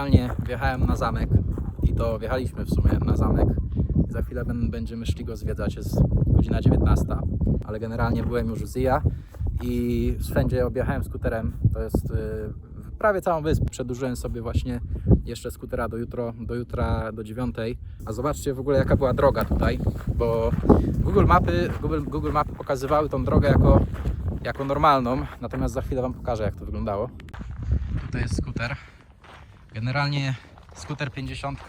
generalnie wjechałem na zamek i to wjechaliśmy w sumie na zamek. Za chwilę będziemy szli go zwiedzać, jest godzina 19, ale generalnie byłem już w Zija i wszędzie objechałem skuterem. To jest y, prawie całą wyspę. Przedłużyłem sobie właśnie jeszcze skutera do, jutro, do jutra do 9. A zobaczcie w ogóle jaka była droga tutaj, bo Google Mapy, Google, Google Mapy pokazywały tą drogę jako, jako normalną, natomiast za chwilę Wam pokażę jak to wyglądało. Tutaj jest skuter. Generalnie skuter 50,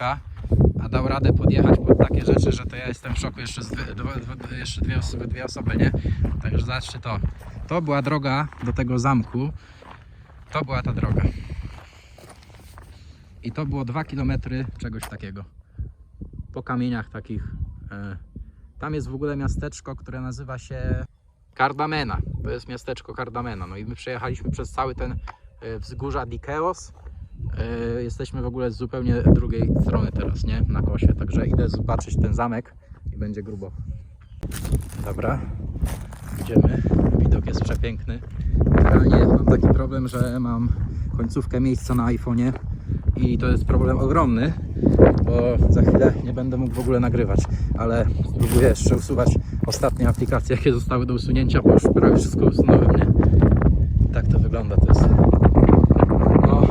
a dał radę podjechać pod takie rzeczy, że to ja jestem w szoku jeszcze, dwie, dwa, jeszcze dwie, osoby, dwie osoby, nie? Także zobaczcie to. To była droga do tego zamku. To była ta droga. I to było 2 km czegoś takiego. Po kamieniach takich. e, Tam jest w ogóle miasteczko, które nazywa się Cardamena. To jest miasteczko Cardamena. No i my przejechaliśmy przez cały ten e, wzgórza Dikeos. E, Jesteśmy w ogóle z zupełnie drugiej strony teraz, nie? Na kosie. Także idę zobaczyć ten zamek i będzie grubo. Dobra, idziemy. Widok jest przepiękny. Generalnie mam taki problem, że mam końcówkę miejsca na iPhone'ie i to jest problem ogromny, bo za chwilę nie będę mógł w ogóle nagrywać, ale spróbuję jeszcze usuwać ostatnie aplikacje, jakie zostały do usunięcia, bo już prawie wszystko usunąłem, nie? Tak to wygląda, to jest... No,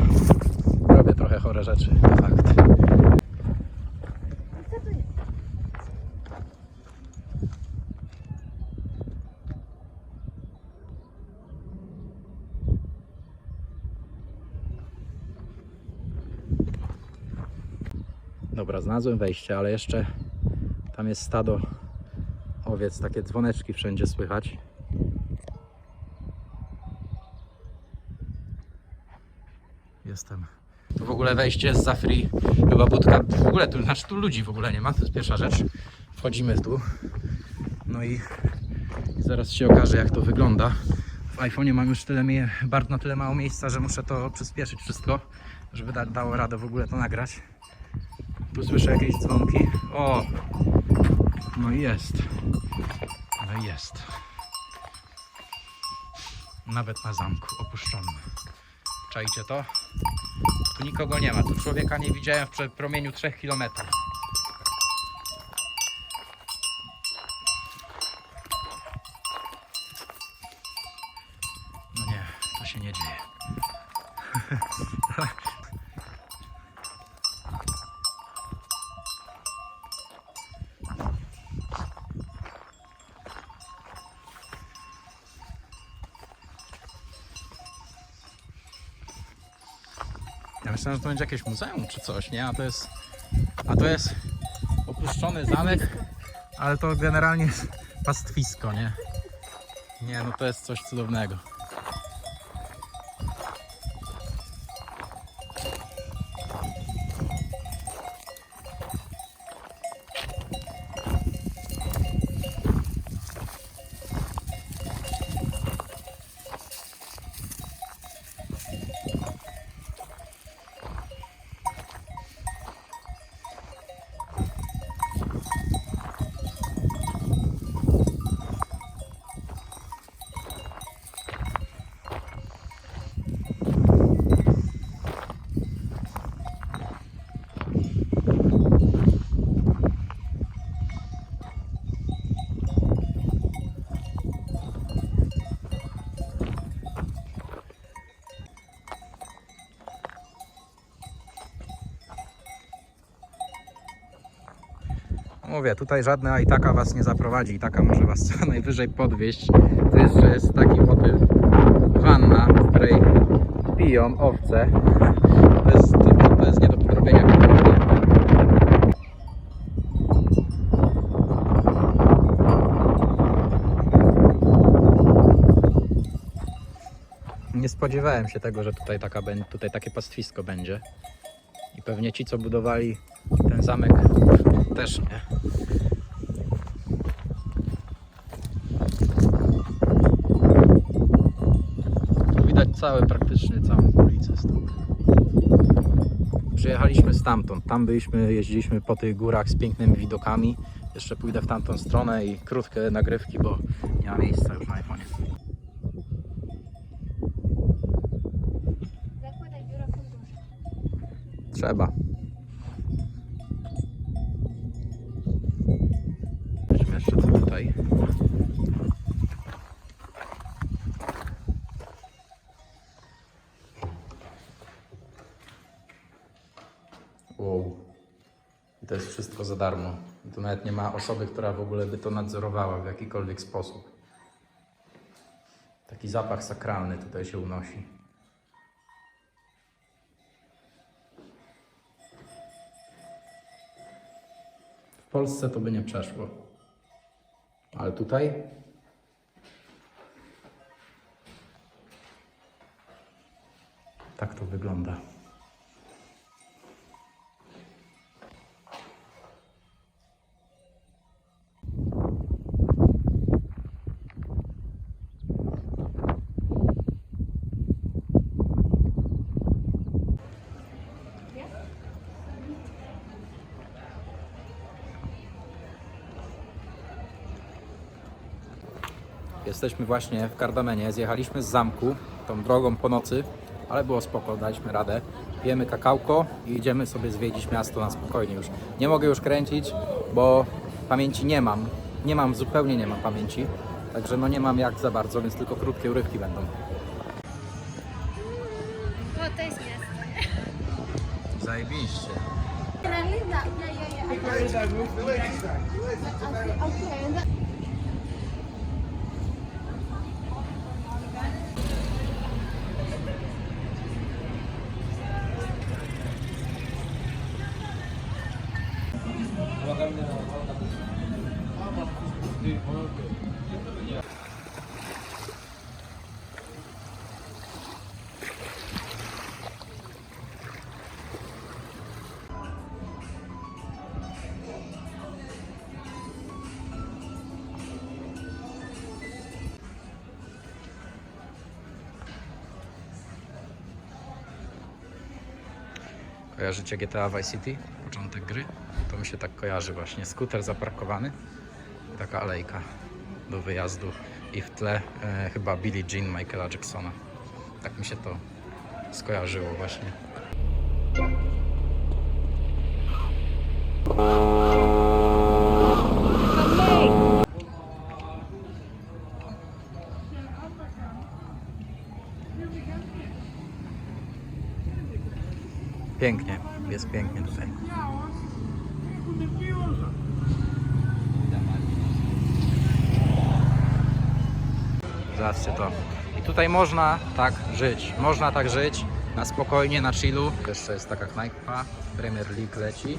chore rzeczy, to fakt. Dobra, znalazłem wejście, ale jeszcze tam jest stado owiec, takie dzwoneczki wszędzie słychać. Jestem. Ogóle wejście jest za. Chyba budka. W ogóle tu, znaczy tu ludzi w ogóle nie ma, to jest pierwsza rzecz. Wchodzimy tu. No i, zaraz się okaże jak to wygląda. W iPhone'ie mam już tyle, bardzo tyle mało miejsca, że muszę to przyspieszyć wszystko, żeby da, dało radę w ogóle to nagrać. Tu słyszę jakieś dzwonki. O! No jest. No jest. Nawet na zamku opuszczonym. Czajcie to? Nikogo nie ma. Tu człowieka nie widziałem w promieniu 3 km. No nie, to się nie dzieje. Ja myślałem, że to będzie jakieś muzeum czy coś, nie? A to jest, a to jest opuszczony zamek, ale to generalnie jest pastwisko, nie? Nie, no to jest coś cudownego. Mówię, tutaj żadna Itaka was nie zaprowadzi. Itaka może was co najwyżej podwieźć. To jeszcze jest taki motyw. Wanna, w której piją owce. To jest, to, to jest nie do podrobienia. Nie spodziewałem się tego, że tutaj, taka, tutaj takie pastwisko będzie. I pewnie ci, co budowali ten zamek, też nie. Widać całe, praktycznie całą ulicę stąd. Przyjechaliśmy stamtąd. Tam byliśmy, jeździliśmy po tych górach z pięknymi widokami. Jeszcze pójdę w tamtą stronę i krótkie nagrywki, bo nie ma miejsca już na iPhone'ie. Zakładaj biuro funduszy. Trzeba. Weźmy jeszcze co tutaj. Wow. I to jest wszystko za darmo. Tu nawet nie ma osoby, która w ogóle by to nadzorowała w jakikolwiek sposób. Taki zapach sakralny tutaj się unosi. W Polsce to by nie przeszło. Ale tutaj tak to wygląda. Jesteśmy właśnie w Kardamenie. Zjechaliśmy z zamku tą drogą po nocy, ale było spoko, daliśmy radę. Pijemy kakałko i idziemy sobie zwiedzić miasto na spokojnie już. Nie mogę już kręcić, bo pamięci nie mam. Nie mam, zupełnie nie mam pamięci. Także no nie mam jak za bardzo, więc tylko krótkie urywki będą. O, to jest miasto. Zajebiście. Yeah, yeah. Okay, Kojarzycie GTA Vice City? Początek gry? To mi się tak kojarzy właśnie. Skuter zaparkowany taka alejka do wyjazdu i w tle e, chyba Billie Jean Michaela Jacksona. Tak mi się to skojarzyło właśnie. Pięknie, jest pięknie tutaj. Zobaczcie to. I tutaj można tak żyć. Można tak żyć na spokojnie, na chillu. Jeszcze jest taka knajpa. Premier League leci.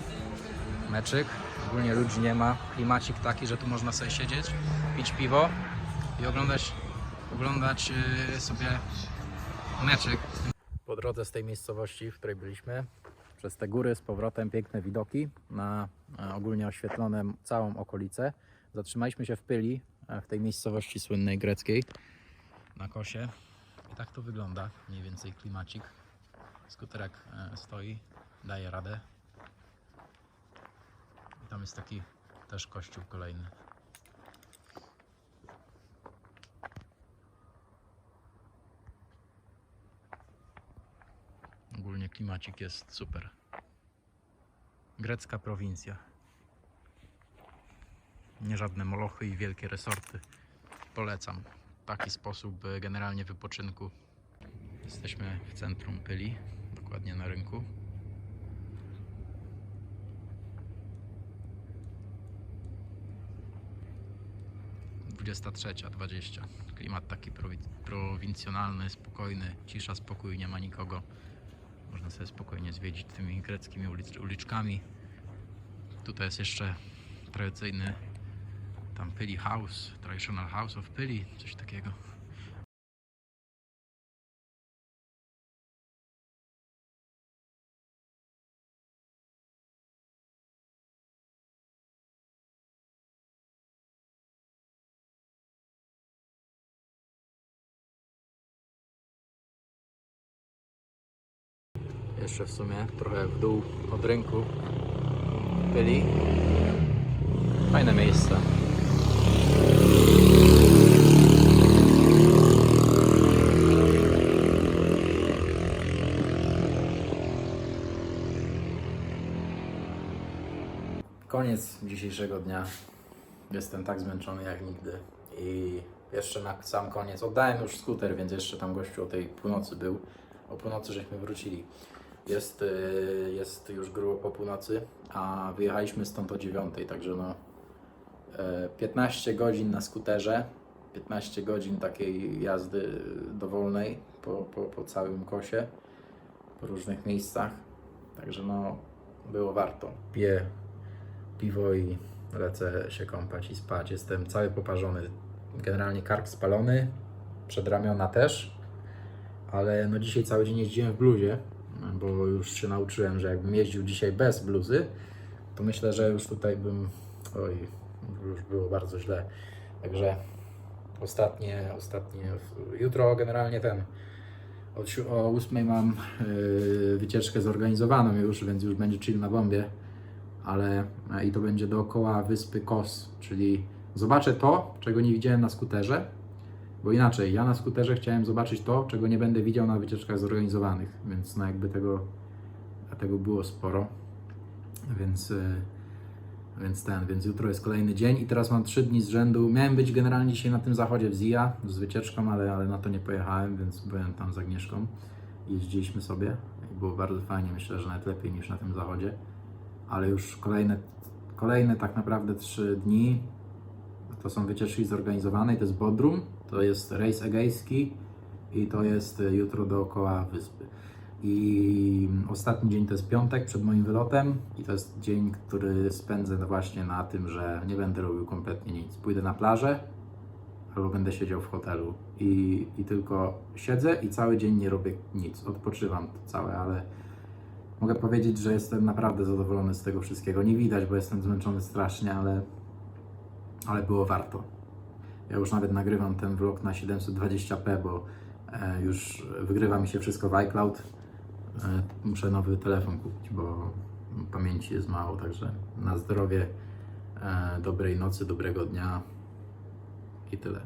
Meczyk. Ogólnie ludzi nie ma. Klimacik taki, że tu można sobie siedzieć, pić piwo i oglądać, oglądać yy, sobie meczyk. Po drodze z tej miejscowości, w której byliśmy, przez te góry z powrotem piękne widoki na e, ogólnie oświetlone całą okolicę. Zatrzymaliśmy się w Pyli, e, w tej miejscowości słynnej greckiej na kosie. I tak to wygląda, mniej więcej klimacik. Skuterek e, stoi, daje radę. I tam jest taki też kościół kolejny. Ogólnie klimacik jest super. Grecka prowincja. Nie żadne molochy i wielkie resorty. Polecam. Taki sposób e, generalnie wypoczynku. Jesteśmy w centrum Pyli, dokładnie na rynku. Dwudziesta trzecia, dwadzieścia. Klimat taki prowi- prowincjonalny, spokojny, cisza, spokój, nie ma nikogo. Można sobie spokojnie zwiedzić tymi greckimi ulic- uliczkami. Tutaj jest jeszcze tradycyjny tam Pyli House, Traditional House of Pyli, coś takiego. Jeszcze w sumie trochę w dół od rynku byli. Fajne miejsce. Koniec dzisiejszego dnia. Jestem tak zmęczony jak nigdy. I jeszcze na sam koniec oddałem już skuter, więc jeszcze tam gościu o tej północy był. O północy żeśmy wrócili. Jest, y, jest już grubo po północy, a wyjechaliśmy stąd o dziewiątej, także no e, 15 godzin na skuterze, 15 godzin takiej jazdy dowolnej po, po, po całym kosie, po różnych miejscach. Także no, było warto. Piję piwo i lecę się kąpać i spać. Jestem cały poparzony. Generalnie kark spalony, przedramiona też, ale no dzisiaj cały dzień jeździłem w bluzie, bo już się nauczyłem, że jakbym jeździł dzisiaj bez bluzy, to myślę, że już tutaj bym, oj, już było bardzo źle. Także ostatnie, ostatnie, jutro generalnie ten, o 8 mam yy, wycieczkę zorganizowaną już, więc już będzie chill na bombie, ale i to będzie dookoła wyspy Kos, czyli zobaczę to, czego nie widziałem na skuterze, bo inaczej, ja na skuterze chciałem zobaczyć to, czego nie będę widział na wycieczkach zorganizowanych, więc no jakby tego, tego było sporo, więc, yy, więc ten, więc jutro jest kolejny dzień i teraz mam trzy dni z rzędu. Miałem być generalnie dzisiaj na tym zachodzie w Zia z wycieczką, ale, ale na to nie pojechałem, więc byłem tam z Agnieszką. Jeździliśmy sobie i było bardzo fajnie, myślę, że nawet lepiej niż na tym zachodzie. Ale już kolejne, kolejne tak naprawdę trzy dni to są wycieczki zorganizowane i to jest Bodrum, to jest rejs egejski i to jest y, jutro dookoła wyspy. I ostatni dzień to jest piątek przed moim wylotem i to jest dzień, który spędzę właśnie na tym, że nie będę robił kompletnie nic. Pójdę na plażę albo będę siedział w hotelu i, i tylko siedzę i cały dzień nie robię nic. Odpoczywam to całe, ale mogę powiedzieć, że jestem naprawdę zadowolony z tego wszystkiego. Nie widać, bo jestem zmęczony strasznie, ale, ale było warto. Ja już nawet nagrywam ten vlog na 720p, bo e, już wygrywa mi się wszystko w iCloud. E, muszę nowy telefon kupić, bo pamięci jest mało, także na zdrowie, e, dobrej nocy, dobrego dnia i tyle.